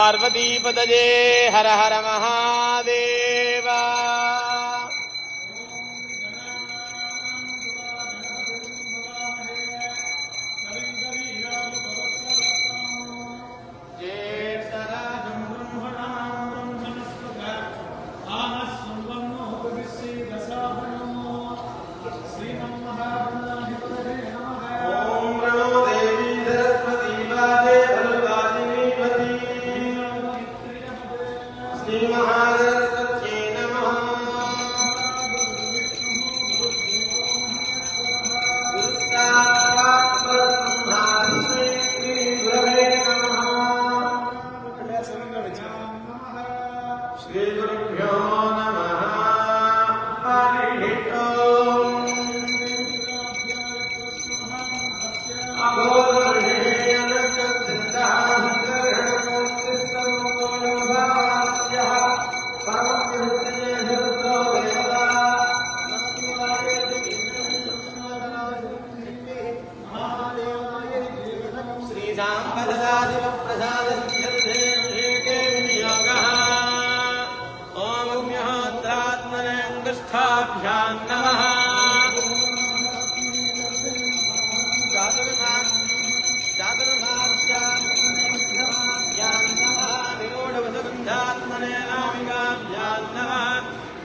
పార్వతీపదజే హర హర మహాదేవ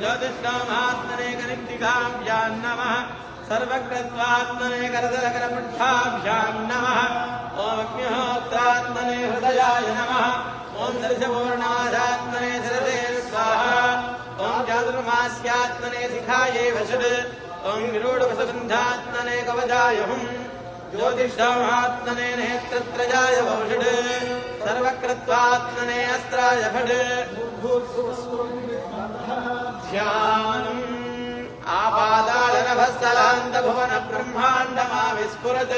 ज्योतिषाम्हात्मनेकनिर्दिधाभ्यां नमः। सर्वकृत्वात्मनेकरतरकरपुण्ठाभ्याम् नमः। हृदयाय नमः। ॐ दृशपूर्णात्मने स्वाहा। ॐ चातुर्मास्यात्मने शिखायै वषुड् ॐ निरूढवसबन्धात्मने कवचाय हुम् ज्योतिषामात्मने नेत्रत्रजाय वौषुड् सर्वकृत्वात्मने अस्त्राय भट् ध्यानम् आपादालनभस्तलान्तभुवनब्रह्माण्डमाविस्फुरत्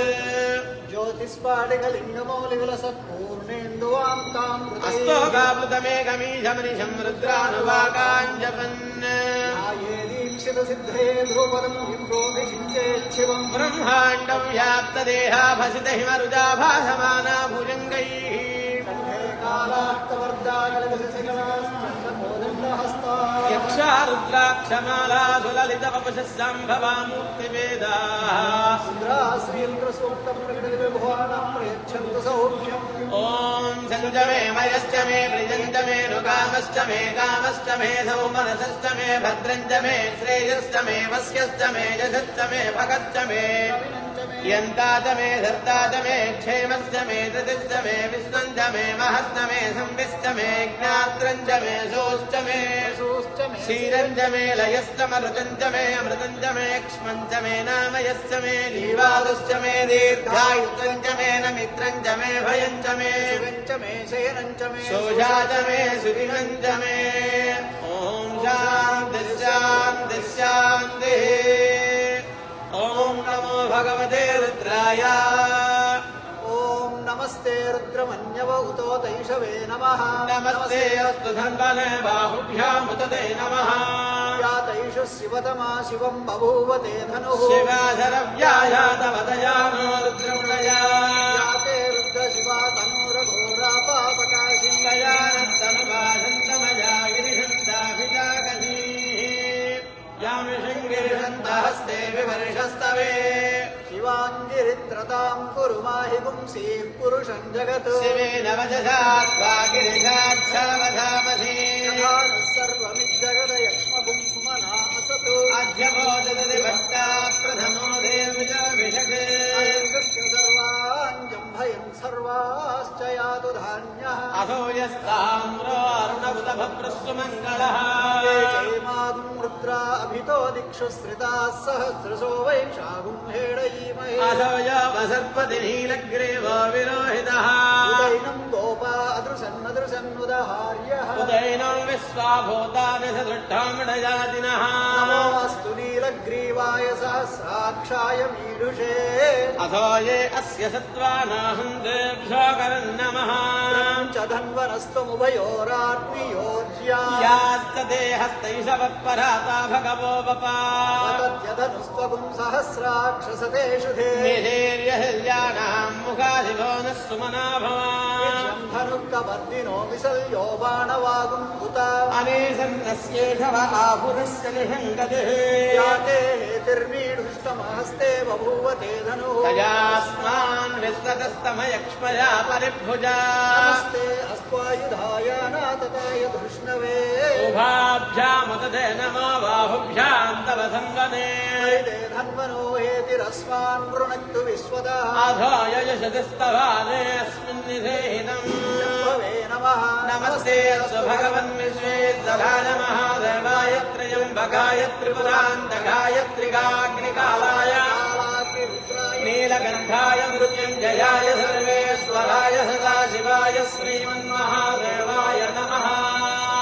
ज्योतिस्पाटिकलिङ्गमौलिविलसत्पूर्णेन्दुवाङ्कामृतमेकमीशमनिशं रुद्रानुवाकाञ्जपन् सिद्धे ध्रुवदं ब्रह्माण्डं व्याप्तदेहाभसितहिमरुजा भासमाना भुजङ्गैः यक्षा रुद्राक्षमालाधुललितपशस्साम्भवामूर्तिवेदाः ॐ सञ्जमे मयश्च मे वृजञ्च मे रुकामश्च मे कामश्च मे सौमनसश्च मे भद्रञ्च मे श्रेयश्च मे वस्यश्च मे यशश्च मे भगश्च मे यन्तात मे धर्तात मे क्षेमश्च मे धृतिश्च मे विश्वञ्च मे महश्च मे संविश्च मे ज्ञात्रञ्च मे शोश्च मे क्षीरञ्च मे लयश्च मृतञ्च मे मृतञ्च मे क्ष्मञ्च मे नामयश्च मे लीवादुश्च मे दीर्घायुतञ्च मे न मित्रञ्च मे भयञ्च मे मे शयनञ्च मे शोषाच मे सुधिमञ्च मे ॐ शान्तिः शान्तिः शान्तिः ఓం నమో భగవతే రుద్రాయ. ఓం నమస్తే రుద్రమన్యవ ఉతో తైషవే నమ. నమస్తే అస్తు ధన్వనే బాహుభ్యాముతతే నమ. తైషు శివతమా శివం బభూవ తే ధను శివాధరవ్యాయాతవదయామో రుద్రమృణయా రుద్ర శివ తనూర ఘోరా పాపకాశిల్లయానంతమయాయ शृङ्गिरिषन्तहस्ते विवर्षस्तवे शिवाङ्गिरित्रतां कुरु माहि पुंसीः पुरुषं जगत्। शिवे वजधात्वागिरिषाच्छलवधामधे सर्वमिज्जगद यक्ष्मपुं सुमनासतु अध्यभो प्रथमो देवमिषगे सर्वाञ्जम्भयं सर्वाश्च यातु धान्यः अधो यस्ताम्रो अरुणबुधभप्रस्वमङ्गलः रुद्रा अभितो दिक्षु श्रिताः सहस्रशो वैशागुम्हेडयीमहेसर्पति नीलग्रेवा विरोहितः उदैनम् गोपा अदृशन्नदृशन्नुदहार्यः उदैनम् विश्वाभूतानि सदृष्टामिडजातिनः साक्षाय मीडुषे अधो ये अस्य सत्त्वानाहं देभ्यो करन्नमः च धन्वरस्त्वमुभयोरात्मियोज्यास्तदेहस्तैषवत्पराता भगवो वपाद्यधनुस्त्वगुं सहस्राक्षसतेषु धीर्यहल्याणाम् मुखाधिभो नः सुमना भवान् धनुक्तवर्दिनो विसल्यो बाणवागुम् उत अनेसन्नस्येषव आहुरस्य निषङ्गतिः या ते तिर्वी हेतिर्मीढुष्टमहस्ते बभूव ते धनुः तयास्मान् विस्ततस्तमयक्ष्मया परिभुजा नमस्ते अस्त्वायुधाय नातताय धृष्णवे उभाभ्यामुदते नमो बाहुभ्याम् तव सन्वने हरिते धन्वनो हेतिरस्मान् वृणक्तु विश्वतः आधाय यशदस्तवानेऽस्मिन् निधेहितम् शम्भवे नमः नमस्ते अस्तु भगवन् विश्वेश्वराय महादेवाय त्र्यम्बकाय त्रिपुरान्तकाय नीलकण्ठाय मृत्युञ्जयाय सर्वेश्वराय सदाशिवाय श्रीमन्महादेवाय नमः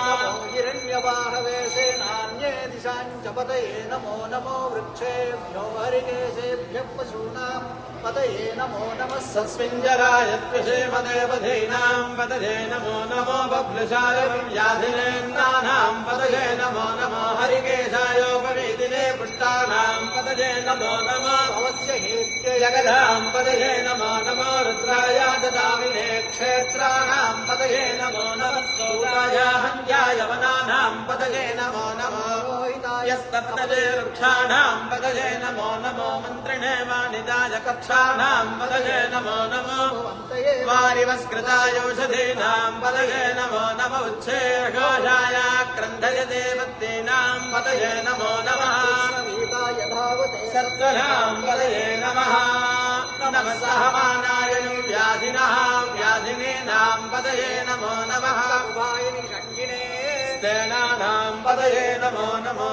नमो हिरण्यवाहवे सेनान्ये दिशां च पतये नमो नमो वृक्षेभ्यो हरिकेशेभ्यः पशूनां पतये नमो नमः सस्मिञ्जराय त्विषेमदेवधीनाम् पदये नमो नमो बभ्रुषाय व्याधिनेन्नानाम् पदये नमो नमो हरिकेशायोपवीतिने पुष्टानाम् पदये नमो नमो भवस्य हेत्यै जगदाम् पदये नमो नमो रुद्राय ददामिने क्षेत्राणाम् पदये नमो नमः सौराय हन्याय वनानाम् पदये नमो नमो रोहिताय यस्तपदये वृक्षाणाम् पदये नमो नमो मन्त्रिणे वाणिदाय कक्षाणाम् पदये नमो नमो भवन्तये वारिवस्कृतायौषधीनाम् पदये नमो नम उच्छेर्घोषाय क्रन्धय देवतीनाम् पदये नमो नमः वीताय धावते सत्त्वनाम् पदये नमः नमः सहमानाय व्याधिनः व्याधिनीनाम् पदये नमो नमः उभायनि शङ्गिणे स्तेनानाम् पदये नमो नमो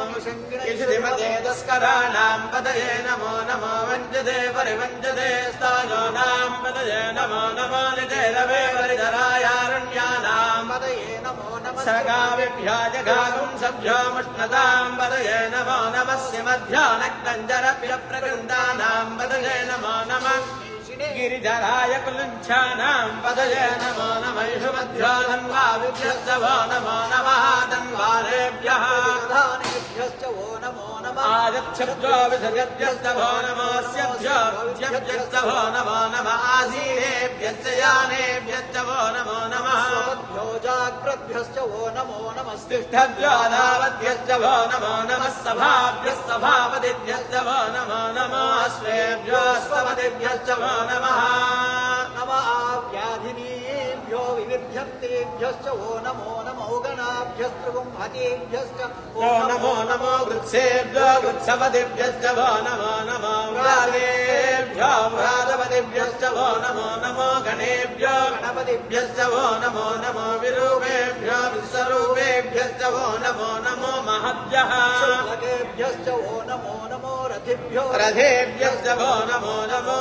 इषिधिमते तस्कराणाम् पदये नमो नमो वञ्जते परिवञ्जते स्थायोनाम् पदये नमो नमो निजैरवे परिधरायारण्यानाम् पदये नमो नमः सगाविभ्याजगागुम् सभ्योमुष्णताम् पदये नमो नमस्य मध्यानकञ्जरप्यप्रकृन्दानाम् पदये नमो नमः गिरिधराय कुलुञ्छानाम् पदये नमो नम इषुमध्यो धन्वाविभ्यश्च वो नमो नमः धन्वारेभ्यः प्रधानेभ्यश्च वो नमो नमः आगच्छभ्यो विसर्गभ्यश्च भो नमोऽस्यभ्यो विद्यभ्यश्च भो नमो नम आसीनेभ्यश्च यानेभ्यश्च वो नमो नमः स्वपद्भ्यो जाग्रद्भ्यश्च वो नमो नमस्ते तिष्ठभ्यो धावद्भ्यश्च भो नमो नमः सभाभ्यः सभापतिभ्यश्च भो नमो नमो अश्वेभ्यो సవదేభ్యశ్చ నమః विविध्यन्तेभ्यश्च नमो नमो गणाभ्यस्त्रिगुंहतेभ्यश्च वो नमो नमो वृत्सेभ्यो वृत्सपतिभ्यश्च भो नमो नमो व्रातेभ्यो व्रातपतिभ्यश्च भो नमो नमो गणेभ्यो गणपतिभ्यश्च वो नमो नमो विरूपेभ्यो विश्वरूपेभ्यश्च वो नमो नमो महद्यः शुक्लकेभ्यश्च वो नमो नमो रथिभ्यो रथेभ्यश्च वो नमो नमो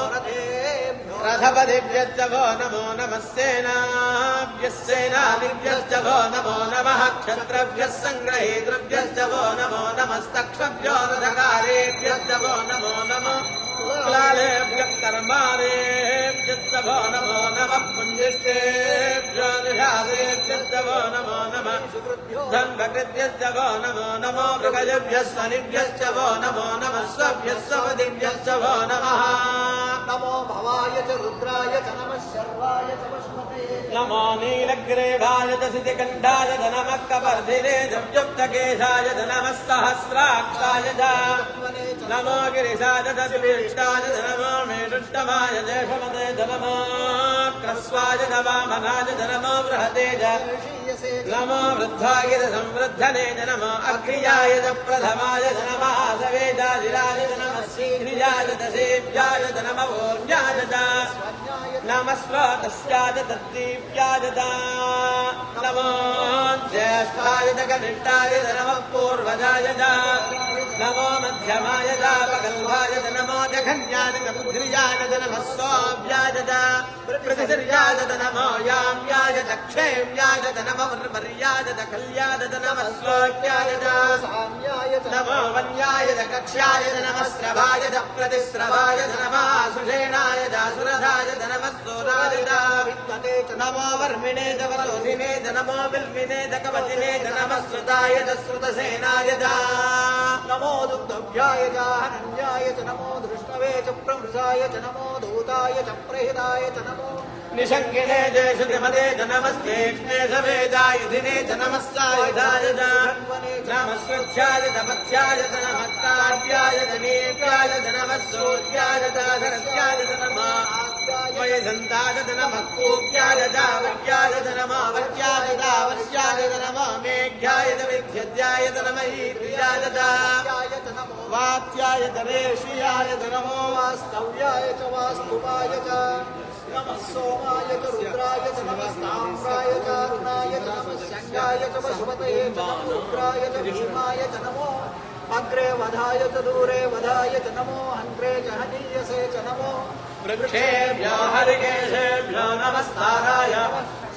रथेभ्यो रथपतिभ्यश्च वो नमो नमः सेनाभ्यः सेनादिभ्यश्च वो नमो नमः क्षत्रभ्यः सङ्ग्रहेतृभ्यश्च वो नमो नमस्तक्षभ्यो रथकारेभ्यश्च वो नमो नमः कुलालेभ्यः कर्मारेभ्यश्च वो नमो नमः पुञ्जिष्टेभ्यो निषादेभ्यश्च वो नमो नमः सुकृभ्यो धन्वकृत्यश्च वो नमो नमो मृगजभ्यः स्वनिभ्यश्च वो नमो नमः स्वभ्यः स्वपदिभ्यश्च वो नमः नमो भवाय च रुद्राय च नमः शर्वाय च पशुमते नमो नीलग्रेवाय दशितिकण्ठाय च नमः कपर्धिरे जव्युक्तकेशाय च नमः सहस्राक्षाय च त्वने च नमो गिरिशाय च विभीष्टाय च नमो मेरुष्टमाय देशमते च नमो क्रस्वाय च वामनाय च नमो बृहते च ऋषीयसे च नमो वृद्धाय च संवृद्धने च नमो अग्रियाय च प्रथमाय च नमः सवेदाजिराय च नमः शीघ्रियाय च सेव्याय च नमः ऊर्जाय च स्वान्याय च नमस्वातस्याय तद्दीप्याय च नमो ज्येष्ठाय च कनिष्ठाय च नमः पूर्वजाय च नमो मध्यमाय च पकल्भाय च नमो जघन्याय च बुद्धिर्याय च नमः स्वाभ्याय च प्रतिसर्याय च नमो याम्याय च क्षेम्याय च नमः वर्याय च कल्याय च नमः स्वाक्याय च साम्याय च नमो वन्याय च कक्ष्याय च नमः स्रवाय च प्रतिस्रवाय च नमः सुषेणाय च सुरथाय च नमः सोराय च विद्मते च नमो वर्मिणे च वरोधिने च नमो बिल्मिने च कवचिने च नमः श्रुताय च श्रुतसेनाय च नमो दुग्धभ्याय च हनन्याय च नमो धृष्णवे च प्रमृषाय च नमो धूताय च प्रहिताय च नमो निशङ्किने जयशतिमदे च नमस्ते सवेदायुधिने च नमस्तायुधाय च नमस्वध्याय च मध्याय च नमः काव्याय च नेव्याय च नमः सोऽध्याय च धरस्याय च नमः वयसन्ताय च नमः कोप्याय च वक्याय च नमः वक्याय च वश्याय च नमः मेघ्याय च विद्युद्याय च नमः ईन्द्रियाय च वात्याय च रेष्याय च नमो वास्तव्याय च वास्तुवाय च नमः सोमाय च रुद्राय च नमः ताम्राय च अरुणाय च नमः शङ्गाय च पशुपतये च नमो रुद्राय च भीमाय च नमो अग्रे वधाय च दूरे वधाय च नमो हन्त्रे च हनीयसे च नमो वृक्षेभ्यो हरिकेशेभ्यो नमस्काराय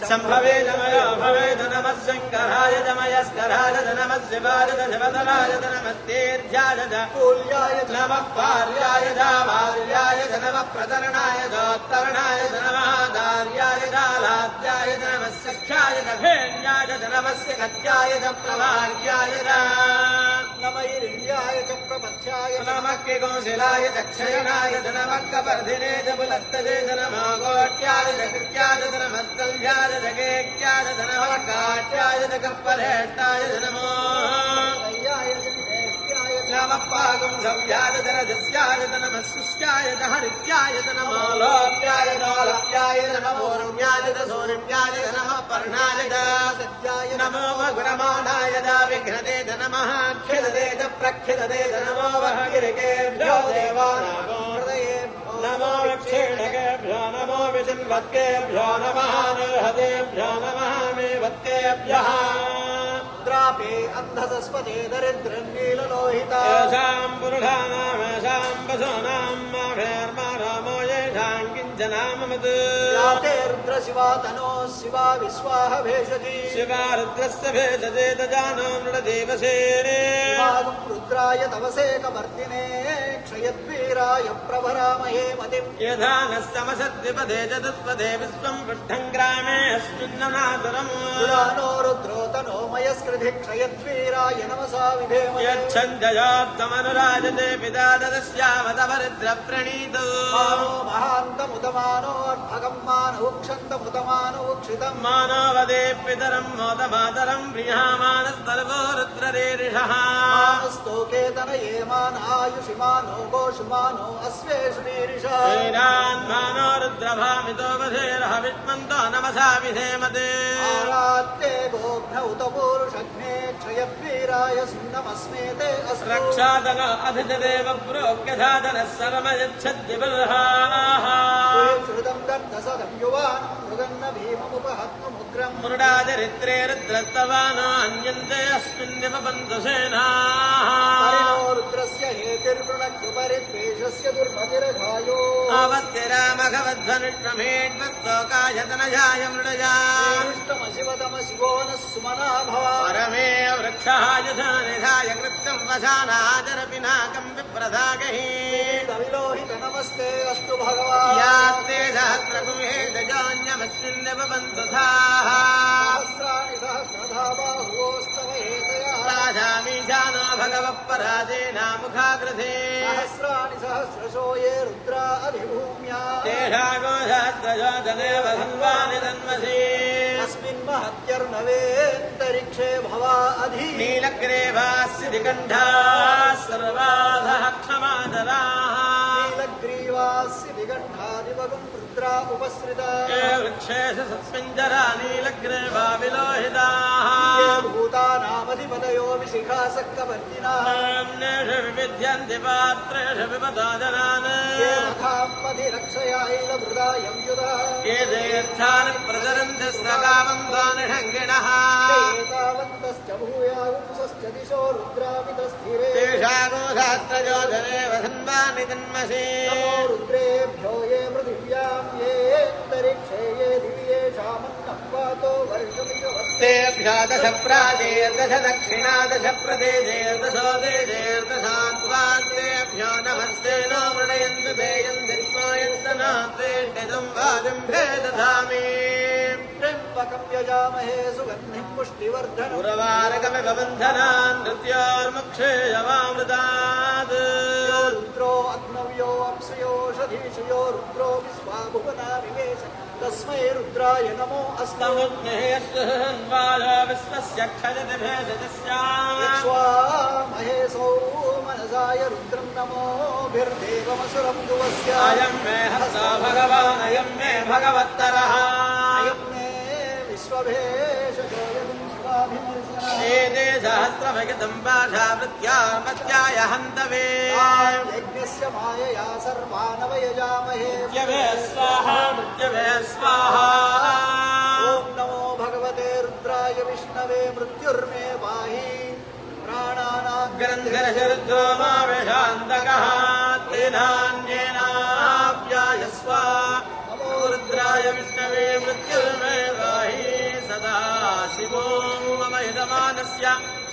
सम्भवे नमय भवे च नमः शङ्कराय च मयस्कराय च नमः शिवाय च शिवधराय च नमस्तेर्ध्याय च कूल्याय च नमः पार्याय च मार्याय च नमः प्रतरणाय चोत्तरणाय च नमः दार्याय च लाद्याय च नमः सख्याय च भेण्याय च नमस्य गत्याय च प्रभार्याय च नमैरिल्याय च प्रपथ्याय च नमः किगोशिलाय च क्षयणाय च नमः कपर्धिने च बुलस्तजे च नमः कोट्याय च कृत्याय च लोप्याय च लप्याय च नमो रम्याय च सौरम्याय च नमः पर्णाय च सद्याय नमो गुणमाणाय च विघ्नते च नमः खिलते च प्रखिलते च नमो वः गिरिकेभ्यो देवानागो हृदये नमो विक्षेणकेभ्यो नमो विचिन्वत्केभ्यो नमः निर्हतेभ्यो नमः प्रपत्ते अभ्यः द्रापे अन्धसस्पदे दरिद्रन्नीललोहिता येषाम् पुरुषाणामेषाम् किञ्चनाममत् याते रुद्रशिवा तनो शिवा विश्वाह भेषजी शिवा रुद्रस्य भेषजे दजानो मृडदेवसेने शिवागम् रुद्राय तवसेकवर्तिने क्षयद्वीराय प्रभरामहे मतिम् यथा नः समसद्विपदे चतुष्पदे विश्वम् पृष्ठम् ग्रामे अस्मिन्ननादुरम् రుద్రోతనోమయస్కృధిక్షయద్వీరాయ నమసా విధేమ యచ్చందయాప్తమనురాజతే పిదాదశ్యామతవరిద్రప్రణీతో మహాంతముతమానోర్భగం మానవుక్షంతముతమానోక్షితం మానవదే పితరం మోదమాతరం వ్రియామానస్తల్వో రుద్రరేరిషः స్తోకేతన ఏ మానాయుషిమానో గోషుమానో అశ్వేషు వీరిషాన్మానో రుద్రభామితో వధేరహ విష్మంతో నమసా విధేమతే वीरिषा श्रीरान्मानो रुद्रभामितो वधेरः विष्मन्तो नमसा विधेमते आरात्ते गोघ्न उत पूरुषग्ने क्षयद्वीराय सुन्नमस्मेते अस्तु रक्षादन अधिदेव प्रोक्यधादनः सर्वयच्छद्दिबर्हाः श्रुतम् दर्दसदम् युवान् मृगन्न भीममुपहत्मुग्रम् मुरुडाचरित्रे रुद्रस्तवानो अन्यन्ते अस्मिन्निव बन्धुसेनाः हरिणो रुद्रस्य हेतिर्वृणक्युपरिद्वेषस्य दुर्मतिरघायो आवत्यरामघवध्वनिष्मेड्वत्तोकायतनजाय मृडजा शिवतम शिवो नः सुमना भव परमे वृक्षाय निधाय कृत्यम् वसानाचर पिनाकम् विप्रदागहि विलोहित नमस्ते अस्तु भगवान् यात्ते सहस्रकुहे दजान्यमस्मिन्निव बन्धुधाः सहस्राणि सहस्रधा बाहुवोस्तव शामीशानो भगवपराजेनामुखाग्रसे सहस्राणि सहस्रशो ये रुद्र अभिभूम्या तेषागो सहस्रशो तदेव सर्वाणि तन्मसे अस्मिन् महत्यर्नवेऽन्तरिक्षे भवा अधि। नीलग्रेवास्य दिकण्ठाः सर्वाधः क्षमादराः। नीलग्रीवास्य दिगण्ठादिवगुम् रुद्रा उपसृता। ये वृक्षेषु सत्पिञ्जरा नीलग्रेवा विलोहिताः भूतानामधिपतयो विशिखासक्कवर्तिनः नाम्नेषु विविध्यन्ति पात्रेषु विपदा जनान् ये मखाम्पधिरक्षयाैलभृदायं युधा ये तीर्थानि प्रचरन्ति स्वगावन्तानिषङ्गिणः एतावन्तश्च भूयागुंसश्च दिशो रुद्रामितस्थिरे। तेषागो शास्त्रजोधने वसन्वानि रुद्रेभ्यो ये पृथिव्यां येतरिक्षे ये मृदियाम्येन्दरिक्षेये दिव्येषामन्तो वर्षमितेऽभ्या प्रादेर्दश दक्षिणादश प्रदेशेर्दशो देजेऽर्दशान्वा नमस्ते नो वृणयन्तु भेयन् दिर्वायन्तनात्रेण्यदं वाजिम्भे दधामि। त्रिम्पकं यजामहे सुगन्नि पुष्टिवर्धन गुरवारकमगबन्धनान् नृत्यार्मक्षेयमामृता रुद्रो अग्नव्यो अप्सयोषधीशयो रुद्रो विश्वाभुवना विवेश तस्मै रुद्राय नमो अस्तु विश्वस्य क्षजतिभेदस्याम् विश्वामहेशौ मनसाय रुद्रं नमोभिर्देवमसुरं दुवस्य अयं मे हस्ता भगवान् अयं मे भगवत्तरः अयं मे विश्वभेषजोयं शिवाभिमर्शनः एते सहस्रभगितं पाशावृत्यार्मत्याय हन्तवे यज्ञस्य मायया सर्वानवयजामहे मृत्यवे स्वाहा मृत्यवे स्वाहा ॐ नमो भगवते रुद्राय विष्णवे मृत्युर्मे पाहि प्राणानां ग्रन्थरशरुद्रो मा विषान्तकः तेनान्येनाप्यायस्व नमो रुद्राय विष्णवे मृत्युर्मे वाहि सदा शिवो యజమానస్య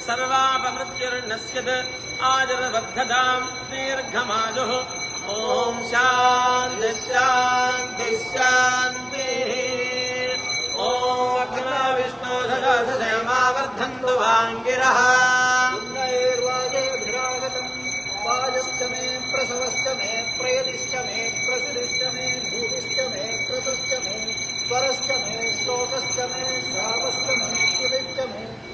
సర్వాపమృత్యుర్నస్యత్ ఆజరబద్ధదాం దీర్ఘమాజు ఓం శాంతి శాంతి శాంతి ఓం విష్ణు సదాసయమావర్ధంతు వాంగిరః వాజశ్చ మే ప్రసవశ్చ మే ప్రయదిశ్చ మే ప్రసిదిశ్చ మే భూమిశ్చ మే మే स्वरश्च मे श्लोकश्च मे श्रावश्च मे सुदिश्च मे